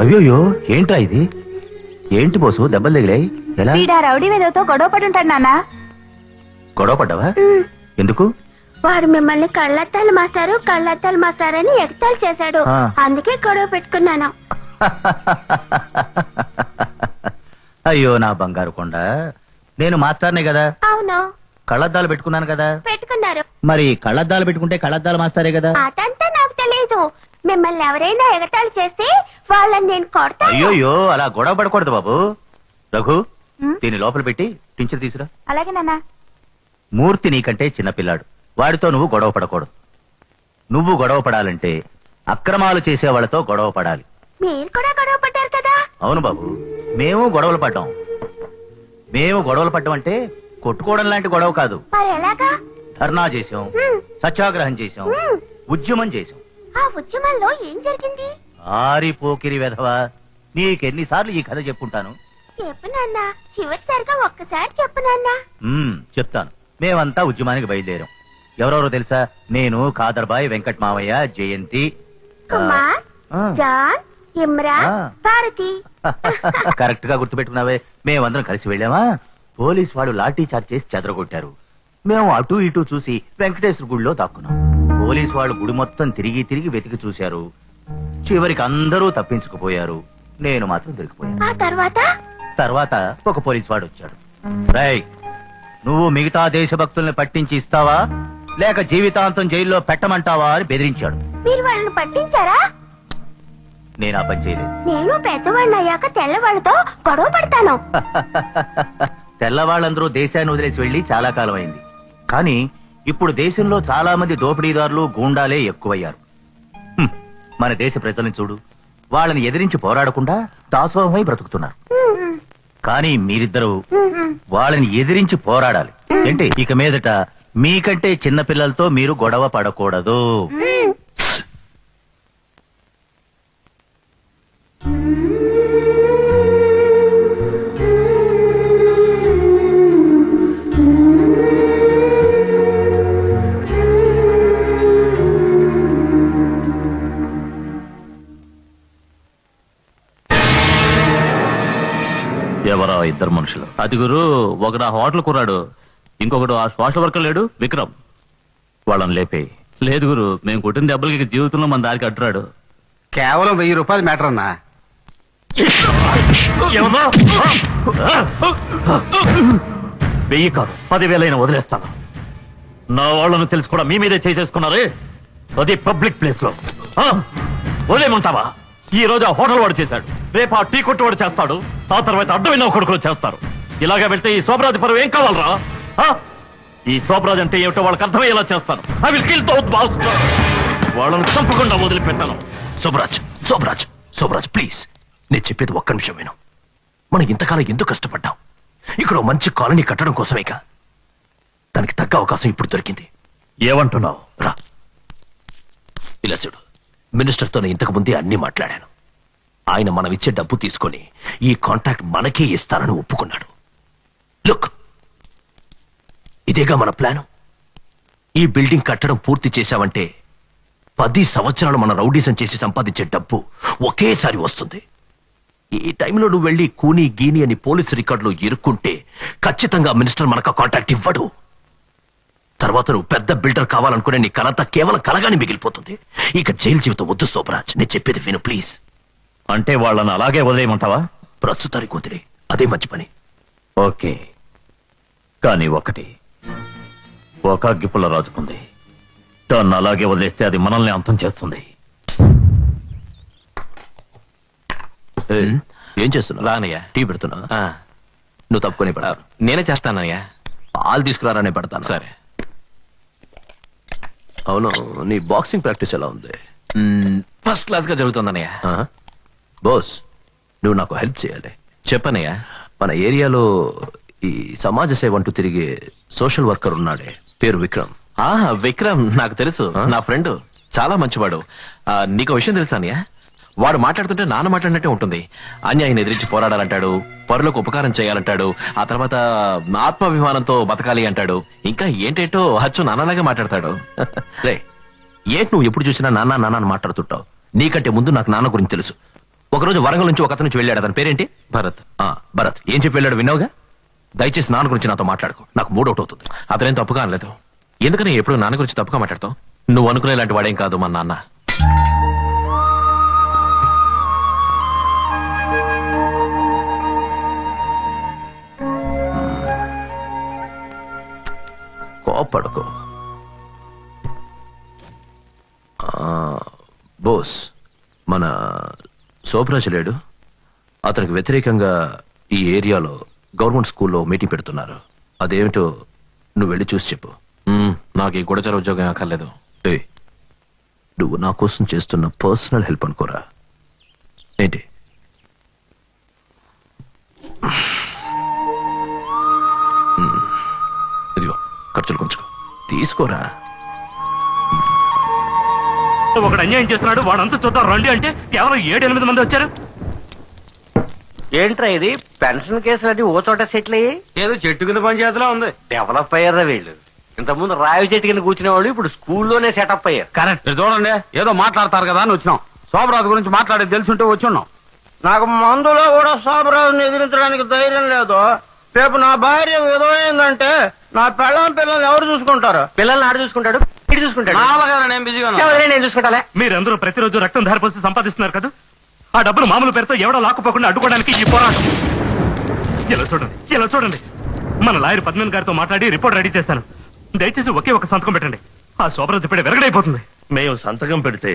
అయ్యోయ్యో ఏంట్రా ఇది? ఏంటి బోసు దెబ్బలు తగిలాయి? ఎలా? వీడా రౌడీ గొడవ పడి ఉంటాడు నాన్న. గొడవ పడ్డావా ఎందుకు? వాడు మిమ్మల్ని కళ్ళత్తాలు మాస్టారు కళ్ళత్తాలు మాస్టారు అని ఎగతాలు చేశాడు. ఆ. అందుకే గొడవ పెట్టుకున్నాను. అయ్యో నా బంగారు కొండ. నేను మాస్టర్నే కదా? అవును. కళ్ళద్దాలు పెట్టుకున్నాను కదా? పెట్టుకున్నారు. మరి కళ్ళద్దాలు పెట్టుకుంటే కళ్ళద్దాలు మాస్టరే కదా? మిమ్మల్ని ఎవరైనా ఎగతాళి చేస్తే వాళ్ళని నేను కొడతాను అయ్యోయ్యో అలా గొడవ పడకూడదు బాబు. రఘు ఉమ్, దీన్ని లోపల పెట్టి టించర్ తీసురా. అలాగే నాన్న. మూర్తి నీకంటే చిన్నపిల్లాడు వాడితో నువ్వు గొడవ పడకూడదు. నువ్వు గొడవ పడాలంటే అక్రమాలు చేసే వాళ్ళతో గొడవ పడాలి. మీరు కూడా గొడవ పడ్డారు కదా? అవును బాబు. మేము గొడవలు పడ్డాం. మేము గొడవలు పడ్డం అంటే కొట్టుకోవడం లాంటి గొడవ కాదు. మరి ఎలాగా? ధర్నా చేసాం హ్మ్, సత్యాగ్రహం చేసాం హ్మ్. ఉద్యమం చేసాం ఆ ఉద్యమంలో ఏం జరిగింది? ఆరి పోకిరి వెధవా. నీకెన్నిసార్లు ఈ కథ చెప్పుంటాను? చెప్పు నాన్న. చివరిసారిగా ఒక్కసారి చెప్పు నాన్న. మ్మ్, చెప్తాను. మేమంతా ఉద్యమానికి బయలుదేరాం. ఎవరెవరో తెలుసా? నేను కాదర్బాయ్ వెంకట్ మావయ్య జయంతి ఆ, కుమార్ ఆ. జాన్ ఇమ్రాన్ ఆ. భారతి కరెక్ట్గా గుర్తుపెట్టుకున్నావే. మేమందరం కలిసి వెళ్ళామా? పోలీస్ వాళ్ళు లాఠీ చార్జ్ చేసి చెదరగొట్టారు. మేము అటు ఇటు చూసి వెంకటేశ్వర గుడిలో దాక్కున్నాం. పోలీస్ వాళ్ళు గుడి మొత్తం తిరిగి తిరిగి వెతికి చూశారు. చివరికి అందరూ తప్పించుకుపోయారు. నేను మాత్రం దొరికిపోయాను. ఆ తర్వాత? తర్వాత ఒక పోలీస్ వాడు వచ్చాడు. రై నువ్వు మిగతా దేశభక్తుల్ని పట్టించి ఇస్తావా? లేక జీవితాంతం జైల్లో పెట్టమంటావా అని బెదిరించాడు. మీరు వాళ్ళని పట్టించారా? నేను ఆ పని చేయలేదు. నేను పెద్దవాడిని అయ్యాక తెల్లవాళ్ళతో గొడవ పడతాను. తెల్లవాళ్ళందరూ దేశాన్ని వదిలేసి వెళ్ళి చాలా కాలం అయింది. కానీ ఇప్పుడు దేశంలో చాలా మంది దోపిడీదారులు గూండాలే ఎక్కువయ్యారు. హ్మ్, మన దేశ ప్రజల్ని చూడు. వాళ్ళని ఎదిరించి పోరాడకుండా దాసోహమై బ్రతుకుతున్నారు. కానీ మీరిద్దరూ. వాళ్ళని ఎదిరించి పోరాడాలి. ఏంటి? ఇక మీదట మీకంటే చిన్న పిల్లలతో మీరు గొడవ పడకూడదు. ఎవరా ఇద్దరు మనుషులు. అది గురు ఒకడు ఆ హోటల్ కుర్రాడు ఇంకొకడు ఆ సోషల్ వర్కర్ లేడు విక్రమ్. వాళ్ళని లేపే లేదు గురు మేము కొట్టిన దెబ్బలకి జీవితంలో మన దారికి అడ్డురాడు. కేవలం వెయ్యి రూపాయలు మ్యాటర్ అన్నా. వెయ్యి కాదు పదివేలైనా వదిలేస్తాను. నా వాళ్ళను తెలిసి కూడా మీ మీదే చేసేసుకున్నారే. అది పబ్లిక్ ప్లేస్లో ఆ? ఈ రోజు ఆ హోటల్ వాడు చేశాడు. రేపు ఆ టీ కొట్టు వాడు చేస్తాడు. ఆ తర్వాత అడ్డమైన కొడుకులు చేస్తారు. ఇలాగా వెళ్తే ఈ శోభరాజు పరువు ఏం కావాలరా? ఆ? ఈ శోభరాజ్ అంటే ఏమిటో వాళ్ళకి అర్థమయ్యేలా చేస్తాను. I will kill both boss వాళ్ళని చంపకుండా వదిలిపెట్టాను. శుభరాజ్ శుభరాజ్ శుభరాజ్ ప్లీజ్ నేను చెప్పేది ఒక్క నిమిషం విను. మనం ఇంతకాలం ఎందుకు కష్టపడ్డాం? ఇక్కడ మంచి కాలనీ కట్టడం కోసమేగా? దానికి తగ్గ అవకాశం ఇప్పుడు దొరికింది. ఏమంటున్నావు? రా. ఇలా చూడు. మినిస్టర్తో ఇంతకు ముందే అన్ని మాట్లాడాను. ఆయన మనం ఇచ్చే డబ్బు తీసుకొని ఈ కాంట్రాక్ట్ మనకే ఇస్తానని ఒప్పుకున్నాడు. లుక్ ఇదేగా మన ప్లాను? ఈ బిల్డింగ్ కట్టడం పూర్తి చేశావంటే పది సంవత్సరాలు మన రౌడీసం చేసి సంపాదించే డబ్బు ఒకేసారి వస్తుంది. ఈ టైంలో నువ్వు వెళ్ళి కూని గీని అని పోలీసు రికార్డులో ఇరుక్కుంటే ఖచ్చితంగా మినిస్టర్ మనకు కాంట్రాక్ట్ ఇవ్వడు. తర్వాత నువ్వు పెద్ద బిల్డర్ కావాలనుకునే నీ కలంతా కేవలం కలగాని మిగిలిపోతుంది. ఇక జైలు జీవితం వద్దు సోమరాజ్ నేను చెప్పేది విను ప్లీజ్. అంటే వాళ్ళని అలాగే వదిలేయమంటావా? ప్రస్తుతానికి వదిలే. అదే మంచి పని. ఓకే. కానీ ఒకటి. ఒక అగ్గిపుల్ల రాజుకుంది. దాన్ని అలాగే వదిలేస్తే అది మనల్ని అంతం చేస్తుంది. ఏం చేస్తున్నావు? రానయ్య. టీ పెడుతున్నా ఆ, నువ్వు తప్పుకొని ఆ, నేనే చేస్తానయ్య. పాలు తీసుకురారనే పెడతాను. సరే. అవును. నీ బాక్సింగ్ ప్రాక్టీస్ ఎలా ఉంది? ఫస్ట్ క్లాస్గా జరుగుతుందన్నయ్య? బోస్ నువ్వు నాకు హెల్ప్ చేయాలి. చెప్పనయ్య. మన ఏరియాలో ఈ సమాజ సేవ అంటూ తిరిగే సోషల్ వర్కర్ ఉన్నాడే. పేరు విక్రమ్. ఆ విక్రమ్ నాకు తెలుసు? నా ఫ్రెండ్. చాలా మంచివాడు. నీకు విషయం తెలుసా అన్నయ్య? వాడు మాట్లాడుతుంటే నాన్న మాట్లాడినట్టే ఉంటుంది. అన్యాయం ఎదిరించి పోరాడాలంటాడు పరులకు ఉపకారం చేయాలంటాడు ఆ తర్వాత ఆత్మాభిమానంతో బతకాలి అంటాడు. ఇంకా ఏంటేంటో హచ్చు నాన్నలాగే మాట్లాడతాడు. రే ఏంటి నువ్వు ఎప్పుడు చూసినా నాన్న నాన్న అని మాట్లాడుతుంటావు? నీకంటే ముందు నాకు నాన్న గురించి తెలుసు. ఒకరోజు వరంగల్ నుంచి ఒక అతను నుంచి వెళ్ళాడు అతని పేరేంటి? భరత్. ఆ, భరత్. ఏం చెప్పి వెళ్ళాడు విన్నావుగా? దయచేసి నాన్న గురించి నాతో మాట్లాడుకో. నాకు మూడౌట్ అవుతుంది. అతనేం తప్పుగా అనలేదు. ఎందుకని ఎప్పుడు నాన్న గురించి తప్పుగా మాట్లాడతావు? నువ్వు అనుకునేలాంటి వాడేం కాదు మా నాన్న. కోపడుకో ఆ, బోస్ మన సోపరాజు లేడు. అతనికి వ్యతిరేకంగా ఈ ఏరియాలో గవర్నమెంట్ స్కూల్లో మీటింగ్ పెడుతున్నారు. అదేమిటో నువ్వు వెళ్ళి చూసి చెప్పు. నాకు ఈ గుడచర ఉద్యోగం అక్కర్లేదు. ఏ నువ్వు నా కోసం చేస్తున్న పర్సనల్ హెల్ప్ అనుకోరా. ఏంటి? ఖర్చులు కొంచుకో. తీసుకోరా. ఒకడు అన్యాయం చేస్తున్నాడు వాడంతా చూద్దాం రండి అంటే కేవలం ఏడు ఎనిమిది మంది వచ్చారు. ఏంట్రా ఇది? పెన్షన్ కేసులన్నీ ఓ చోట సెటిల్ అయ్యి ఏదో చెట్టు కింద పనిచేతలా ఉంది. డెవలప్ అయ్యారా వీళ్ళు. ఇంతకుముందు రావి చెట్టు కింద కూర్చునే వాళ్ళు ఇప్పుడు స్కూల్లోనే సెటప్ అయ్యారు. కరెక్ట్. చూడండి ఏదో మాట్లాడతారు కదా అని వచ్చినాం. శోభరాజు గురించి మాట్లాడేది తెలుసుంటే వచ్చి ఉన్నాం. నాకు మందులో కూడా శోభరాజుని ఎదిరించడానికి ధైర్యం లేదు. రేపు నా భార్య విధమైందంటే నా పెళ్ళం పిల్లల్ని ఎవరు చూసుకుంటారు? పిల్లల్ని ఆడు చూసుకుంటాడు ఇటు చూసుకుంటాడు. నాలుగా నేను బిజీగా ఉన్నా. చెవదిలే నేను చూసుకుంటాలే. మీరందరూ ప్రతిరోజు రక్తం ధారపోసి సంపాదిస్తున్నారు కదా? ఆ డబ్బులు మామూలు పేరుతో ఎవడో లాక్కుపోకుండా అడ్డుకోవడానికి ఈ పోరాటం. ఇలా చూడండి ఇలా చూడండి. మన లాయర్ పద్మన్ గారితో మాట్లాడి రిపోర్ట్ రెడీ చేశాను. దయచేసి ఒకే ఒక సంతకం పెట్టండి. ఆ శోభరాజు ఇప్పుడే విరగడైపోతుంది. మేము సంతకం పెడితే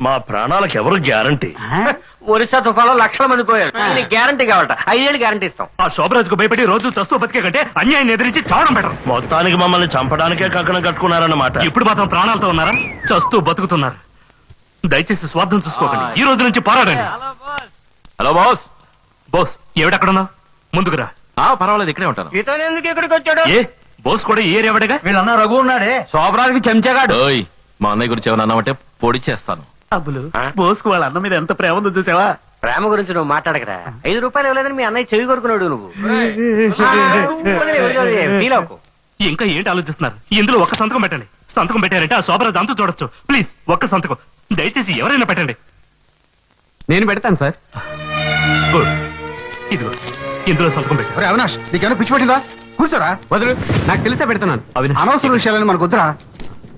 మా ప్రాణాలకు ఎవరు గ్యారంటీ? ఒరిస్సా తుఫాలో లక్షల మంది పోయారు. గ్యారంటీ కావాలట. ఐదేళ్ళు గ్యారంటీ ఇస్తాం. ఆ శోభరాజుకు భయపడి రోజు చస్తూ బతికే కంటే అన్యాయం ఎదిరించి చావడం బెటర్ మొత్తానికి మమ్మల్ని చంపడానికే కంకణం కట్టుకున్నారన్నమాట. ఇప్పుడు మాత్రం ప్రాణాలతో ఉన్నారా? చస్తూ బతుకుతున్నారు. దయచేసి స్వార్థం చూసుకోకండి. ఈ రోజు నుంచి పోరాడండి. Hello boss. బోస్. ఏమిటక్కడున్నావు ముందుకురా ఆ పర్వాలేదు ఇక్కడే ఉంటాను. ఇతను ఎందుకు ఇక్కడికి వచ్చాడు? ఏ? బోస్ కూడా ఈ ఏరియా వీళ్ళన్నా రఘు ఉన్నాడే. శోభరాజుకి చెంచగాడు. ఓయ్ మా అన్నయ్య గురించి ఏమైనా అన్నామంటే పొడి చేస్తాను. అబ్బులు బోస్కు వాళ్ళ అన్న మీద ఎంత ప్రేమ ఉందో చూసావా? ప్రేమ గురించి నువ్వు మాట్లాడకరా. ఐదు రూపాయలు ఇవ్వలేదని మీ అన్నయ్య చెవి కొరుకున్నాడు నువ్వు. అవ్వకు ఇంకా ఏంటి ఆలోచిస్తున్నారు? ఇందులో ఒక్క సంతకం పెట్టండి. సంతకం పెట్టారంటే ఆ శోభరాజు అంతా చూడొచ్చు. ప్లీజ్ ఒక్క సంతకం. దయచేసి ఎవరైనా పెట్టండి. నేను పెడతాను సార్. గుడ్. ఇదిగో ఇందులో సంతకం పెట్టండి ఒరే అవినాష్ నీకేమైనా పిచ్చి పట్టిందా? కూర్చోరా. వదులు. నాకు తెలిసే పెడుతున్నాను. అవినాష్. అనవసర విషయాలని మనకు వద్దురా.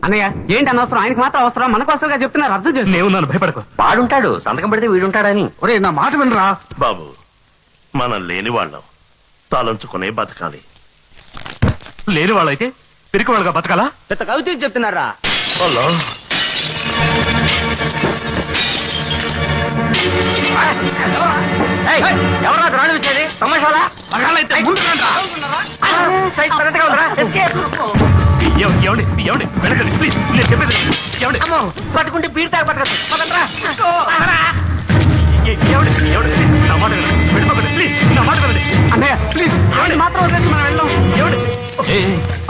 అన్నయ్య ఏంటి అనవసరం? ఆయనకి మాత్రం అవసరం. మన కోసంగా చెప్తున్నారు అర్థం చేసుకో నేను నన్ను భయపడకు. వాడుంటాడు. సంతకం పెడితే వీడుంటాడని. ఒరే నా మాట వినరా? బాబు మనం లేని వాళ్ళం. తలంచుకునే బతకాలి. లేని వాళ్ళైతే పిరికి వాళ్ళగా బతకాలా? పెద్ద కవిత చెప్తున్నారా? హలో. ఏయ్, ఎవరా రాణి వచ్చేది తమాషాలా? సైజ్ వెళ్ళకండి ప్లీజ్ నేను చెప్పేది అమ్మో పట్టుకుంటే తాగి పదండ్రా. నా మాట వెళ్ళిపోకండి ప్లీజ్ నా మాట వినండి. అన్నయ్య ప్లీజ్ ఆయన మాత్రం మనం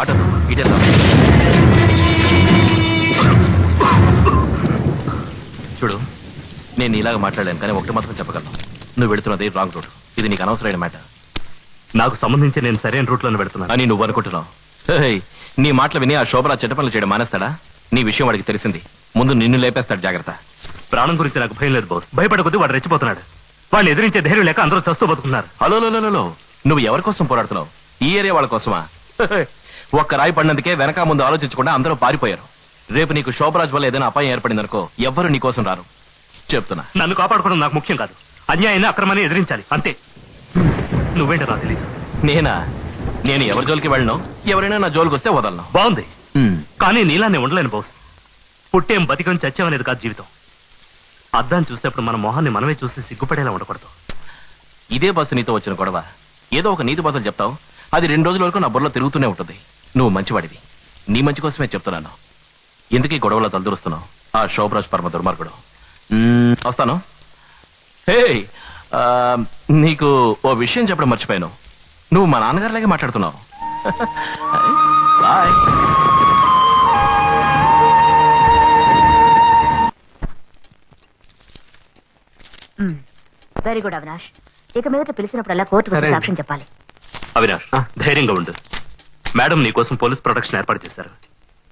అటు చూడు నేను ఇలాగ మాట్లాడాను కానీ ఒకటి మాత్రం చెప్పగలను. నువ్వు వెళుతున్నది రాంగ్ రూట్. ఇది నీకు అనవసరమైన మాట. నాకు సంబంధించి నేను సరైన రూట్లోనే పెడుతున్నాను అని నువ్వు అనుకుంటున్నావు. నీ మాటలు విని ఆ శోభరా చెడ్డ పనులు చేయడం మానేస్తాడా? నీ విషయం వాడికి తెలిసింది. ముందు నిన్ను లేపేస్తాడు జాగ్రత్త. ప్రాణం గురించి నాకు భయం లేదు బాస్. భయపడకొద్ది వాడు రెచ్చిపోతున్నాడు. వాడిని ఎదిరించే ధైర్యం లేక అందరూ చస్తూ బతుకున్నారు హలో. నువ్వు ఎవరి కోసం పోరాడుతున్నావు? ఈ ఏరియా వాళ్ళ కోసమా? ఒక్క రాయి పడినందుకే వెనక ముందు ఆలోచించకుండా అందరూ పారిపోయారు. రేపు నీకు శోభరాజ్ వల్ల ఏదైనా అపాయం ఏర్పడిందనుకో ఎవ్వరు నీ కోసం రారు. చెప్తున్నా. నన్ను కాపాడుకోవడం నాకు ముఖ్యం కాదు. అన్యాయాన్ని అక్రమాన్ని ఎదిరించాలి. అంతే. నువ్వేంటో నాకు తెలియదు నేనా? నేను ఎవరి జోలికి వెళ్ళను? ఎవరైనా నా జోలికి వస్తే వదలను. బాగుంది. కానీ నీలానే ఉండలేను బాస్. పుట్టేం బతికం చచ్చామనేది కాదు జీవితం. అద్దాన్ని చూసేప్పుడు మన మొహాన్ని మనమే చూసి సిగ్గుపడేలా ఉండకూడదు. ఇదే బస్సు నీతో వచ్చిన గొడవ. ఏదో ఒక నీతి బదులు చెప్తావు. అది రెండు రోజుల వరకు నా బుర్రలో తిరుగుతూనే ఉంటుంది. నువ్వు మంచివాడివి. నీ మంచి కోసమే చెప్తున్నాను. ఎందుకు ఈ గొడవలో తలదూరుస్తున్నావు? ఆ శోభరాజ్ పరమ దుర్మార్గుడు. వస్తాను. హే నీకు ఓ విషయం చెప్పడం మర్చిపోయాను. నువ్వు మా నాన్నగారిలాగే మాట్లాడుతున్నావు. బాయ్. Very good Avinash. ఇక మీదట పిలిచినప్పుడల్లా కోర్టుకు వచ్చి సరే. సాక్ష్యం చెప్పాలి. అవినాష్ ధైర్యంగా ఉండు. మేడం నీ కోసం పోలీస్ ప్రొటెక్షన్ ఏర్పాటు చేశారు.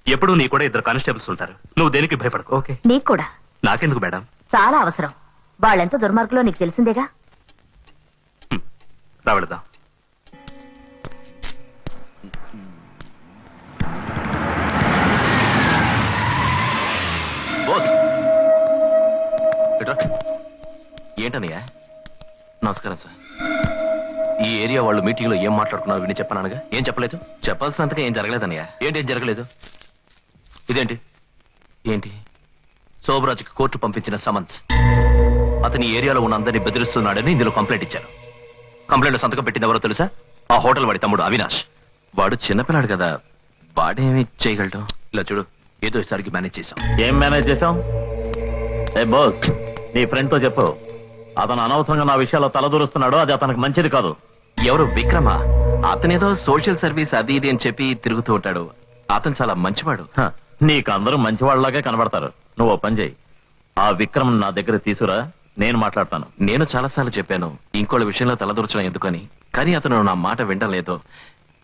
ఎప్పుడూ నీ కూడా ఇద్దరు కానిస్టేబుల్స్ ఉంటారు. నువ్వు దేనికి భయపడకు? ఓకే. నీకు కూడా. నాకెందుకు మేడం? చాలా అవసరం. వాళ్ళెంత దుర్మార్గులో నీకు తెలిసిందేగా? రా ఇట్రా. ఏంటన్నయ్యా? నమస్కారం సార్. ఈ ఏరియా వాళ్ళు మీటింగ్లో ఏం మాట్లాడుకున్నారు విని చెప్పనానుగా? ఏం చెప్పలేదు? చెప్పాల్సినంతగా ఏం జరగలేదన్నయ్య. ఏంటి ఏం జరగలేదు? ఇదేంటి? ఏంటి? శోభరాజుకి కోర్టు పంపించిన సమన్స్ అతని ఏరియాలో ఉన్న అందరినీ బెదిరిస్తున్నాడని ఇందులో కంప్లైంట్ ఇచ్చారు. కంప్లైంట్ సంతకం పెట్టింది ఎవరో తెలుసా? ఆ హోటల్ వాడి తమ్ముడు అవినాష్. వాడు చిన్నపిల్లాడు కదా వాడేమి చేయగలడు? ఇలా చూడు ఏదో ఈసారికి మేనేజ్ చేశాం. ఏం మేనేజ్ ఏ బోస్. నీ ఫ్రెండ్తో చెప్పు. అతను అనవసరంగా నా విషయాల్లో తలదూరుస్తున్నాడు అది అతనికి మంచిది కాదు. ఎవరు? విక్రమ? అతనేదో సోషల్ సర్వీస్ అది ఇది అని చెప్పి తిరుగుతూ ఉంటాడు. అతను చాలా మంచివాడు. హ, నీకు అందరూ మంచివాళ్ళలాగే కనబడతారు. నువ్వు ఓ పని చేయి. ఆ విక్రమ్ నా దగ్గర తీసుకురా నేను మాట్లాడతాను. నేను చాలాసార్లు చెప్పాను ఇంకోళ్ళ విషయంలో తలదూర్చడం ఎందుకని? కానీ అతను నా మాట వినలేదు.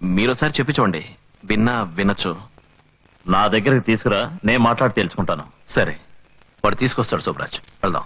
మీరోసారి చెప్పి చూడండి. విన్నా వినొచ్చు. నా దగ్గరికి తీసుకురా నేను మాట్లాడి తెలుసుకుంటాను సరే. వాడు తీసుకొస్తాడు శుభరాజ్ వెళ్దాం.